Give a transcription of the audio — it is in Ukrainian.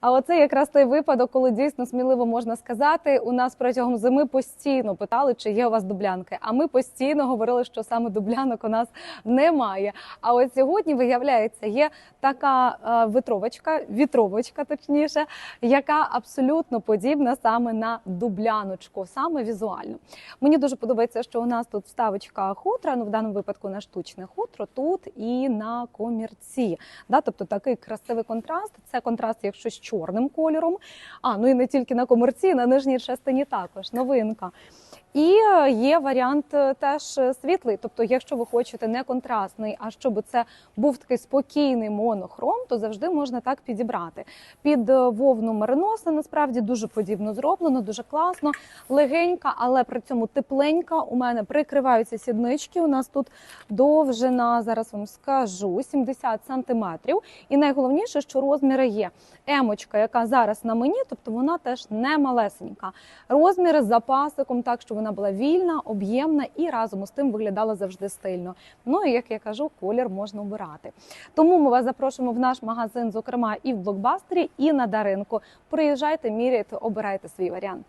А оце якраз той випадок, коли дійсно сміливо можна сказати, у нас протягом зими постійно питали, чи є у вас дублянки. А ми постійно говорили, що саме дублянок у нас немає. А от сьогодні виявляється, є така е, витровочка, вітровочка, точніше, яка абсолютно подібна саме на дубляночку, саме візуально. Мені дуже подобається, що у нас тут вставочка хутра, ну в даному випадку на штучне хутро, тут і на комірці. Да? Тобто такий красивий контраст. Це контраст, якщо чорним кольором. А ну і не тільки на комірці, на нижній частині також новинка. І е, є варіант е, теж е, світлий. Тобто, якщо ви хочете не контрастний, а щоб це був такий спокійний монохром, то завжди можна так підібрати. Під вовну мериноса насправді дуже подібно зроблено, дуже класно, легенька, але при цьому тепленька. У мене прикриваються сіднички. У нас тут довжина, зараз вам скажу, 70 сантиметрів. І найголовніше, що розміри є. Емочка, яка зараз на мені, тобто вона теж не малесенька. Розміри з запасиком, так що вона була вільна, об'ємна і разом з тим виглядала завжди стильно. Ну і як я кажу, колір можна обирати. Тому ми вас запрошуємо в наш магазин, зокрема і в блокбастері, і на даринку. Приїжджайте, міряйте, обирайте свій варіант.